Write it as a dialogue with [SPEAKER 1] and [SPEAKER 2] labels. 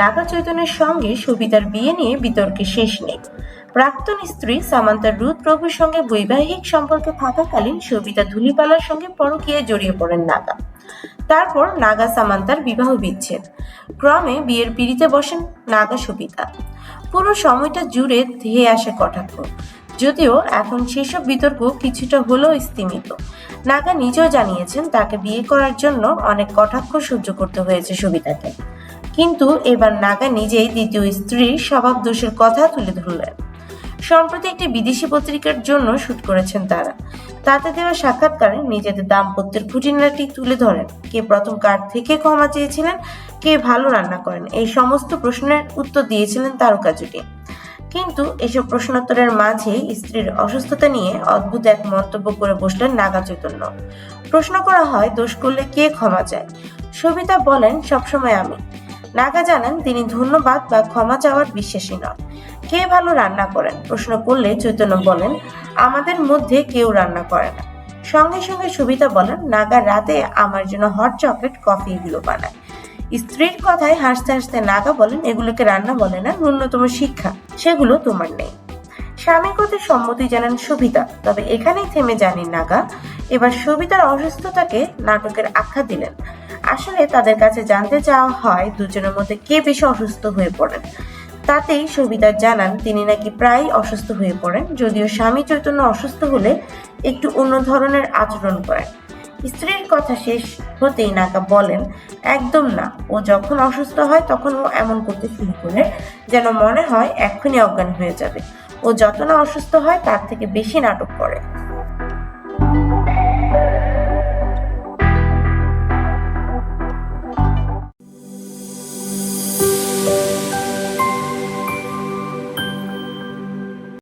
[SPEAKER 1] নাগা চৈতন্যের সঙ্গে সবিতার বিয়ে নিয়ে বিতর্কে শেষ নেই। প্রাক্তন স্ত্রী সামান্তা রুদ প্রভুর সঙ্গে বৈবাহিক সম্পর্কে থাকাকালীন সবিতা ধুলিপালার সঙ্গে পরকীয়ায় জড়িয়ে পড়েন নাগা। তারপর নাগা সামান্তার বিবাহ বিচ্ছেদ। ক্রমে বিয়ের পিড়িতে বসেন নাগা সবিতা পুরো সময়টা জুড়ে ধেয়ে আসে কটাক্ষ। যদিও এখন সেসব বিতর্ক কিছুটা হলেও স্তীমিত। নাগা নিজেও জানিয়েছেন, তাকে বিয়ে করার জন্য অনেক কটাক্ষ সহ্য করতে হয়েছে সবিতাকে কিন্তু এবার নাগা নিজেই দ্বিতীয় স্ত্রীর স্বভাব দোষের কথা তুলে ধরলেন। সম্প্রতি একটি বিদেশি পত্রিকার জন্য শুট করেছেন তারা। তাতে দেওয়া সাক্ষাৎকারে নিজেদের দাম্পত্যের খুঁটিনাটি তুলে ধরেন। কে প্রথম কার থেকে ক্ষমা চেয়েছিলেন, কে ভালো রান্না করেন, এই সমস্ত প্রশ্নের উত্তর দিয়েছিলেন তারকা জুটি কিন্তু এসব প্রশ্নোত্তরের মাঝে স্ত্রীর অসুস্থতা নিয়ে অদ্ভুত এক মন্তব্য করে বসলেন নাগা চৈতন্য। প্রশ্ন করা হয়, দোষ করলে কে ক্ষমা চায়? সবিতা বলেন, সবসময় আমি। নাগা জানান, তিনি ধন্যবাদ বা ক্ষমা চাওয়ার বিশ্বাসী নন। কে ভালো রান্না করেন? প্রশ্ন করলে চৈতন্য বলেন, আমাদের মধ্যে কেউ রান্না করে না। সঙ্গে সঙ্গে সুবিতা বলেন, নাগা রাতে আমার জন্য হট চকলেট কফি এগুলো বানায়। স্ত্রীর কথায় হাসতে হাসতে নাগা বলেন, এগুলোকে রান্না বলে না, ন্যূনতম শিক্ষা, সেগুলো তোমার নেই। স্বামীর কথায় সম্মতি জানান সবিতা, তবে এখানেই থেমে জানি নাগা। এবার সবিতার অসুস্থতাকে নাটকের আখ্যা দিলেন। আসলে তাদের কাছে জানতে চাওয়া হয় দুজনের মধ্যে কে বেশি অসুস্থ হয়ে পড়েন। তাতেই সবিতা জানান তিনি নাকি প্রায় অসুস্থ হয়ে পড়েন, যদিও স্বামী চৈতন্য অসুস্থ হলে একটু অন্য ধরনের আচরণ করেন। স্ত্রীর কথা শেষ হতেই নাকা বলেন, একদম না, ও যখন অসুস্থ হয় তখন ও এমন করতে শুরু করে যেন মনে হয় এক্ষুনি অজ্ঞান হয়ে যাবে। ও যত না অসুস্থ হয় তার থেকে বেশি নাটক করে।